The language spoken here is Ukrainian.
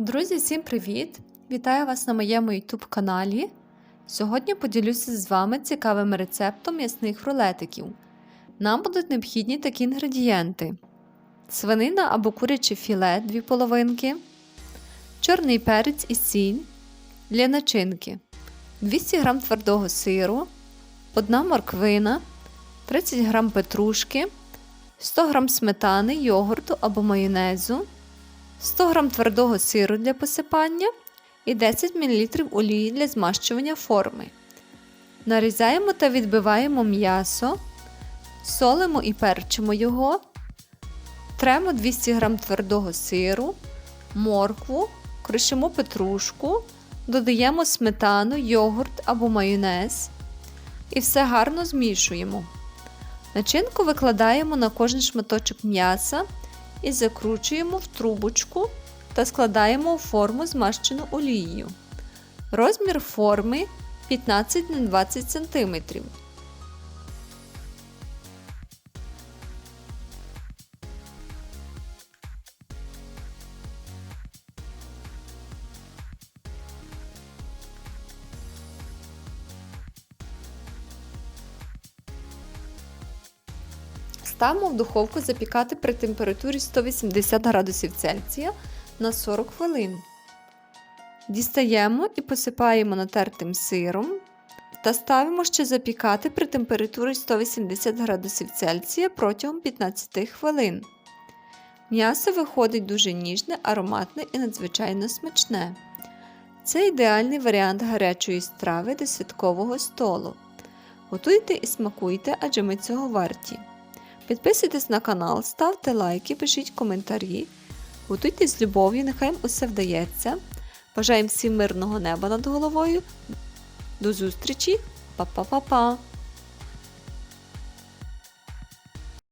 Друзі, всім привіт! Вітаю вас на моєму YouTube каналі. Сьогодні поділюся з вами цікавим рецептом м'ясних рулетиків. Нам будуть необхідні такі інгредієнти: свинина або куряче філе 2 половинки, чорний перець і сіль для начинки, 200 г твердого сиру, 1 морквина, 30 г петрушки, 100 г сметани, йогурту або майонезу. 100 г твердого сиру для посипання і 10 мл олії для змащування форми. Нарізаємо та відбиваємо м'ясо, солимо і перчимо його, тремо 200 г твердого сиру, моркву, кришимо петрушку, додаємо сметану, йогурт або майонез і все гарно змішуємо. Начинку викладаємо на кожен шматочок м'яса і закручуємо в трубочку та складаємо у форму змащену олією. Розмір форми 15 на 20 см. Ставимо в духовку запікати при температурі 180 градусів Цельсія на 40 хвилин. Дістаємо і посипаємо натертим сиром та ставимо ще запікати при температурі 180 градусів Цельсія протягом 15 хвилин. М'ясо виходить дуже ніжне, ароматне і надзвичайно смачне. Це ідеальний варіант гарячої страви до святкового столу. Готуйте і смакуйте, адже ми цього варті. Підписуйтесь на канал, ставте лайки, пишіть коментарі. Готуйтесь з любов'ю, нехай усе вдається. Бажаємо всім мирного неба над головою. До зустрічі! Па-па-па-па!